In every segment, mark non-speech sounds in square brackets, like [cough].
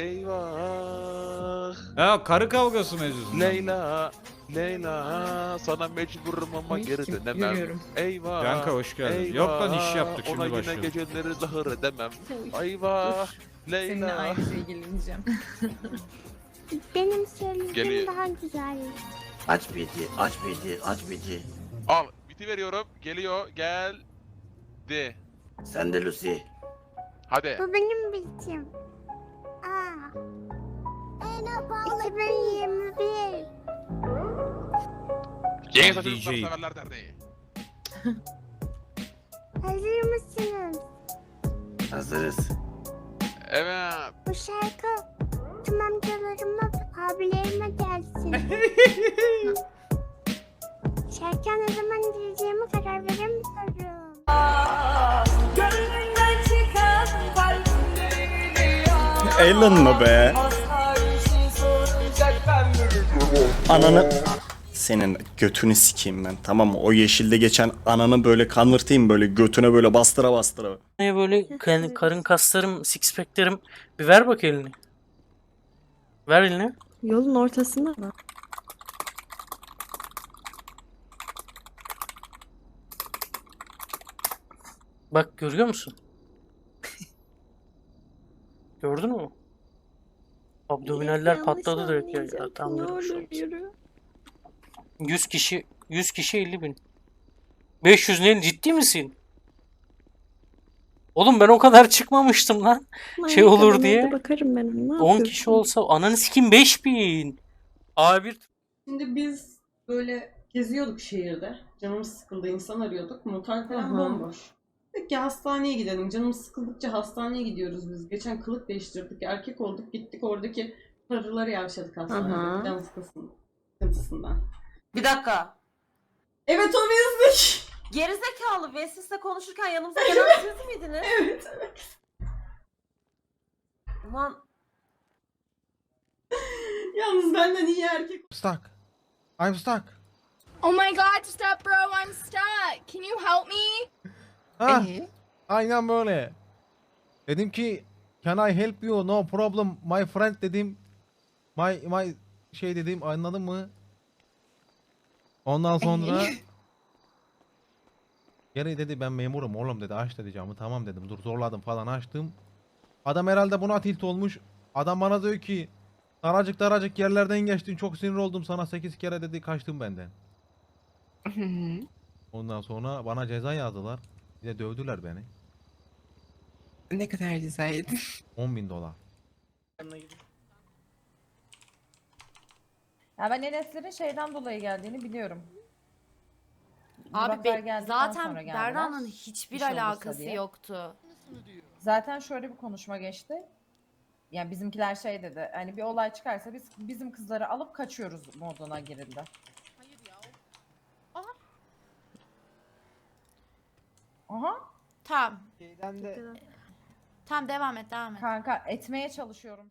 Eyvah. Ya karı kavgası mevzusu. Leyla. Leyla. Sana mecburum ama geri dönemem. Görüyorum. Eyvah. Yanka hoş geldin. Eyvah. Yok lan iş yaptık Ona şimdi yine başlıyoruz. geceleri zahır edemem. Eyvah. Seninle Leyla. ayrıca ilgileneceğim. [laughs] Benim söylediğim daha güzel. Aç biti, aç biti, aç biti. Al. Biti veriyorum. Geliyor. Geldi. Sen de Lucy. Hadi. Bu benim bitim. Yeni DJ. saçımızdan severler derneği. [laughs] Hazır mısınız? Hazırız. Evet. Bu şarkı tüm amcalarıma, abilerime gelsin. [laughs] Şarkı ne zaman dinleyeceğime karar veremiyorum. Eğlenme be. Ananı... Senin götünü sikeyim ben tamam mı? O yeşilde geçen ananı böyle kanırtayım böyle götüne böyle bastıra bastıra. Ne böyle kendi karın kaslarım, six pack'lerim. Bir ver bak elini. Ver elini. Yolun ortasında mı? Bak görüyor musun? [laughs] Gördün mü? Abdominaller patladı direkt ya. tam Ne olur yürü. 100 kişi 100 kişi 50 bin. 500 ne ciddi misin? Oğlum ben o kadar çıkmamıştım lan. Şey Manyak olur diye. Bakarım ben ona. Ne 10 yapıyorsun? kişi olsa ananı sikim 5000. A1 Şimdi biz böyle geziyorduk şehirde. Canımız sıkıldı, insan arıyorduk. Motel falan Aha. bomboş. Dedik ki hastaneye gidelim. Canımız sıkıldıkça hastaneye gidiyoruz biz. Geçen kılık değiştirdik. Erkek olduk. Gittik oradaki karıları yavşadık hastanede. Can sıkıntısından. Bir dakika. Evet o bizdik. Gerizekalı ve sizle konuşurken yanımıza gelen siz miydiniz? evet evet. Ulan Yalnız benden iyi erkek Stuck. I'm stuck. Oh my god, stop bro, I'm stuck. Can you help me? Ha, aynen böyle. Dedim ki can I help you? No problem my friend dedim. My my şey dedim anladın mı? Ondan sonra Geri dedi ben memurum oğlum dedi aç dedi camı tamam dedim dur zorladım falan açtım. Adam herhalde buna tilt olmuş. Adam bana diyor ki daracık daracık yerlerden geçtin çok sinir oldum sana 8 kere dedi kaçtım benden. Ondan sonra bana ceza yazdılar. Bir de dövdüler beni. Ne kadar güzel. 10 bin dolar. Ya ben Enes'lerin şeyden dolayı geldiğini biliyorum. Abi Buraklar be- geldikten sonra zaten geldiler. Berra'nın hiçbir Bir şey olursa alakası diye. yoktu. Zaten şöyle bir konuşma geçti. Yani bizimkiler şey dedi. Hani bir olay çıkarsa biz bizim kızları alıp kaçıyoruz moduna girildi. Aha. Tamam. Tamam devam et devam et. Kanka etmeye çalışıyorum.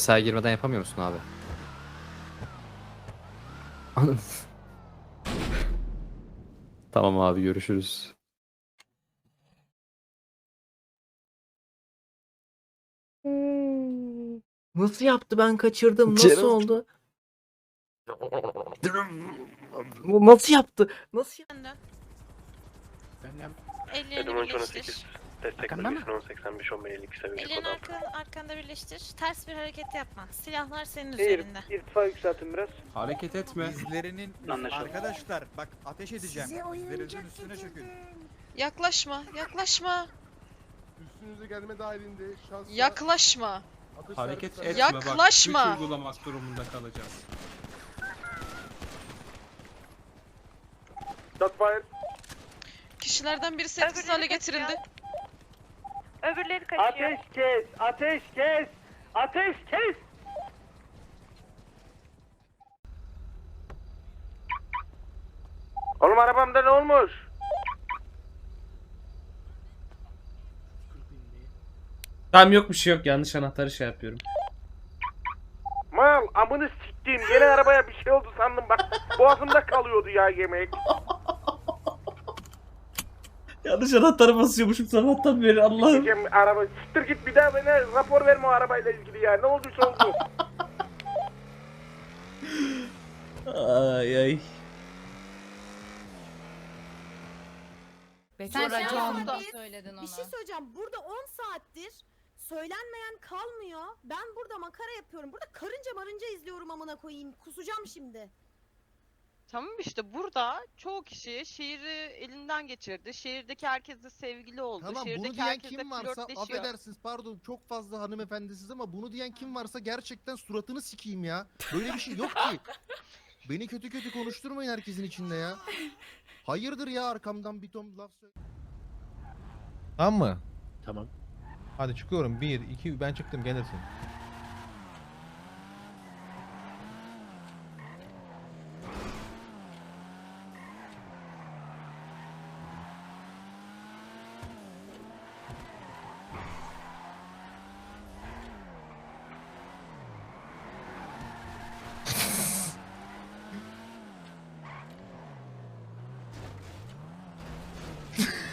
Mesai girmeden yapamıyor musun abi? tamam abi görüşürüz. Nasıl yaptı ben kaçırdım nasıl oldu? Bu Nasıl yaptı? Nasıl yaptı? Ellerini birleştir. Destek bölgesine 1085 11 52 Ellerini arkan, arkanda birleştir. Ters bir hareket yapma. Silahlar senin üzerinde. irtifa yükseltin biraz. Hareket etme. Bizlerinin Anlaşıldı. arkadaşlar bak ateş edeceğim. Bizlerinizin üstüne çökün. Yaklaşma, yaklaşma, Üstünüze gelme dahilinde şansla yaklaşma. Hareket etme Yaklaşma. bak. Güç uygulamak durumunda kalacağız. Kişilerden birisi etkisiz hale getirildi. Öbürleri Ateş kes! Ateş kes! Ateş kes! Oğlum arabamda ne olmuş? Tamam yok bir şey yok yanlış anahtarı şey yapıyorum. Mal amını siktiğim yeni arabaya bir şey oldu sandım bak boğazımda kalıyordu ya yemek. Yanlış anahtarı basıyormuşum sabahtan beri Allah'ım. Diyeceğim araba siktir git bir daha bana rapor verme o arabayla ilgili ya ne olduysa oldu. Ay ay. Sen John- burada söyledin ona. Bir şey söyleyeceğim. Burada 10 saattir söylenmeyen kalmıyor. Ben burada makara yapıyorum. Burada karınca marınca izliyorum amına koyayım. Kusacağım şimdi. Tamam işte burada çoğu kişi şehri elinden geçirdi. Şehirdeki herkesle sevgili oldu. Tamam bunu Şehirdeki diyen herkesle kim varsa flörtleşiyor. affedersiniz pardon çok fazla hanımefendisiz ama bunu diyen kim varsa gerçekten suratını sikeyim ya. Böyle bir şey yok ki. [laughs] Beni kötü kötü konuşturmayın herkesin içinde ya. Hayırdır ya arkamdan bir ton laf söyle. Tamam mı? Tamam. Hadi çıkıyorum. Bir, iki, ben çıktım gelirsin.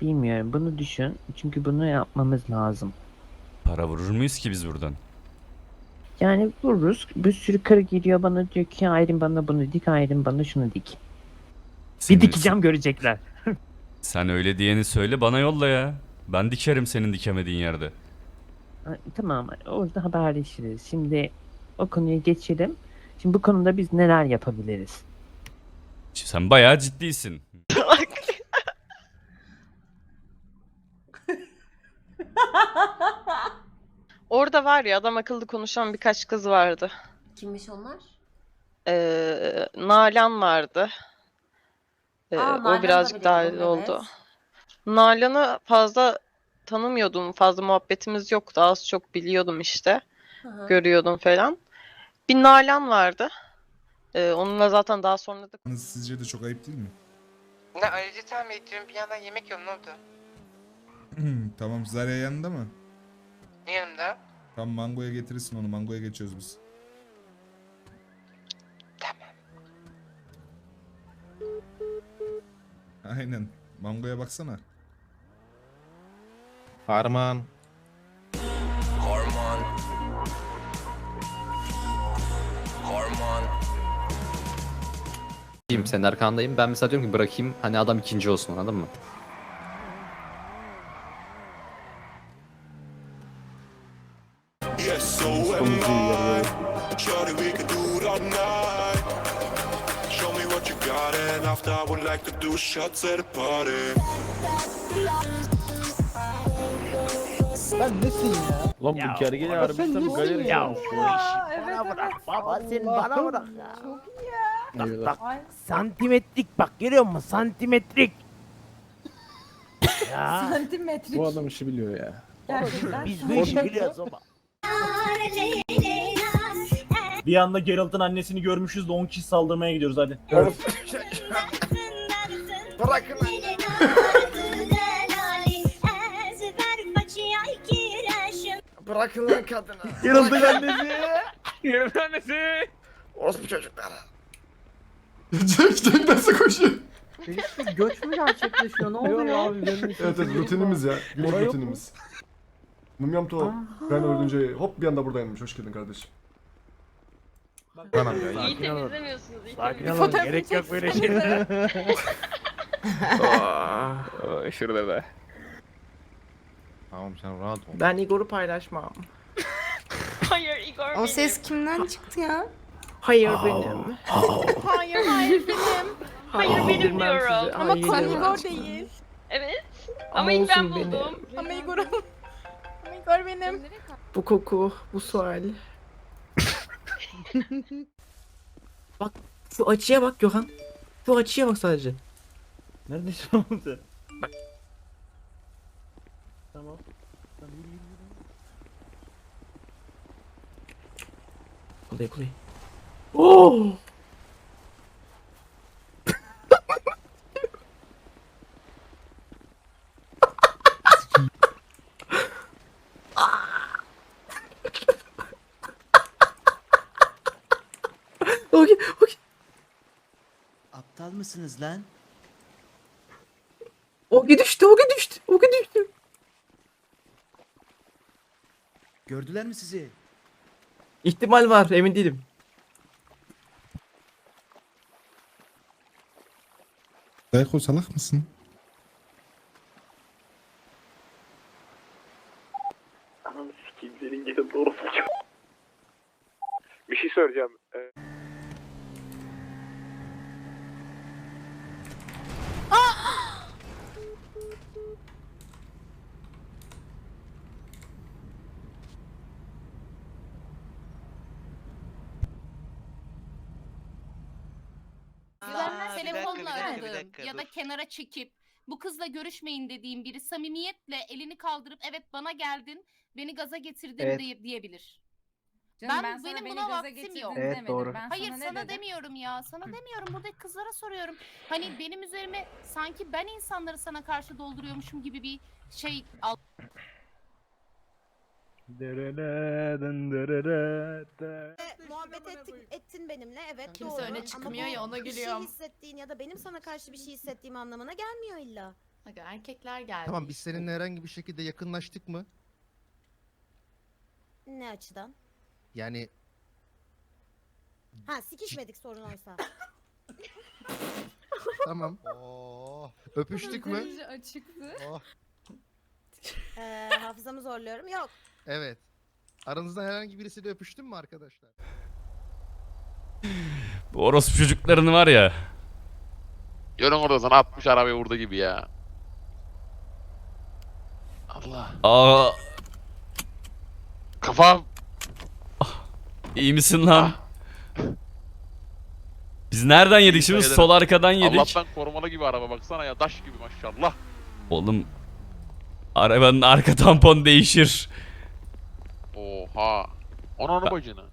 Bilmiyorum bunu düşün. Çünkü bunu yapmamız lazım. Para vurur muyuz ki biz buradan? Yani vururuz. Bir sürü karı geliyor bana diyor ki ayrım bana bunu dik ayrım bana şunu dik. Bir dikeceğim görecekler. [laughs] Sen öyle diyeni söyle bana yolla ya. Ben dikerim senin dikemediğin yerde. Tamam orada haberleşiriz. Şimdi o konuya geçelim. Şimdi bu konuda biz neler yapabiliriz? Sen bayağı ciddisin. Orada var ya adam akıllı konuşan birkaç kız vardı. Kimmiş onlar? Ee, Nalan vardı. Ee, Aa, o Nalan'ı da birazcık dahil biliyorum, oldu. evet. Nalan'ı fazla tanımıyordum. Fazla muhabbetimiz yoktu. Az çok biliyordum işte. Görüyordum falan. Bir Nalan vardı. Ee, onunla zaten daha sonra da Sizce de çok ayıp değil mi? Ne ayrıca tahmin ediyorum bir yandan yemek yiyorum ne oldu? [clears throat] tamam Zarya yanında mı? Yanımda. Tam mangoya getirirsin onu mangoya geçiyoruz biz. Tamam. Aynen. Mangoya baksana. Harman. İyiyim senin arkandayım. Ben mesela diyorum ki bırakayım hani adam ikinci olsun anladın mı? Lan bu gergin harbiden galeri Ya evet evet. Baba sen bana bırak ya. Çok iyi ya. Bak Ay, santimetrik bak görüyor musun santimetrik. ya santimetrik. Bu adam işi biliyor ya. Gerçekten. biz bu işi biliyoruz baba. Bir anda Geralt'ın annesini görmüşüz de 10 kişi saldırmaya gidiyoruz hadi. Bırakın Bırakın lan kadını. Geralt'ın annesi. Yerin annesi. Orospu çocuklara. Jack Jack nasıl koşuyor? Göç mü gerçekleşiyor ne oluyor? Evet evet rutinimiz ya. Günlük rutinimiz. Mumyam to ben öldünce hop bir anda buradaymış. Hoş geldin kardeşim. Bana ya. iyi temizlemiyorsunuz. iyi Sakin temizlemiyorsunuz. olun gerek yok böyle şeylere. Aa, [laughs] şurada be. Tamam sen rahat ol. Ben Igor'u paylaşmam. [laughs] Ay O ses kimden çıktı ya? Hayır benim. Hayır hayır benim. Hayır benim diyorum. Ama Igor değil. Evet. Ama ilk ben buldum. Ama Igor'um. [laughs] Ama Igor benim. Bu koku, bu sual. [laughs] Bak şu açıya bak Gökhan. Şu açıya bak sadece. Neredesin oğlum sen? Tamam. Tamam yürü yürü yürü. Kuley kuley. Oo! Mısınız lan? Ogi düştü, Ogi düştü, Ogi düştü. Gördüler mi sizi? İhtimal var, emin değilim. Dayko salak mısın? Bir şey söyleyeceğim. Ee, telefonla aradığım ya da kenara çekip bu kızla görüşmeyin dediğim biri samimiyetle elini kaldırıp evet bana geldin beni gaza getirdin Evet. diye, diyebilir. Canım, Ben- sana benim beni buna gaza vaktim getirdin yok. Evet, demedim. doğru. Ben Hayır sana, sana, ne dedim? demiyorum ya. Sana demiyorum. Buradaki kızlara soruyorum. Hani benim üzerime sanki ben insanları sana karşı dolduruyormuşum gibi bir şey al. Muhabbet ettik, ettin benimle evet Kimse doğru. öne Ama çıkmıyor bu ya, ona Bir şey gülüyorum. hissettiğin ya da benim sana karşı bir şey hissettiğim anlamına gelmiyor illa. Erkekler geldi. Tamam biz seninle herhangi bir şekilde yakınlaştık mı? Ne açıdan? Yani Ha sikişmedik sorun oysa. [laughs] tamam. Öpüştük mü? açıktı. Oh, Ee, hafızamı zorluyorum. Yok. Evet. Aranızda herhangi birisiyle öpüştün mü arkadaşlar? Bu orospu çocuklarını var ya. Yönün orada sana 60 arabayı vurdu gibi ya. Allah. Aa, Kafam. iyi misin lan? Biz nereden yedik şimdi? Sol arkadan yedik. Allah'tan korumalı gibi araba baksana ya. Taş gibi maşallah. Oğlum arabanın arka tampon değişir. Porra. Ona ona bacına.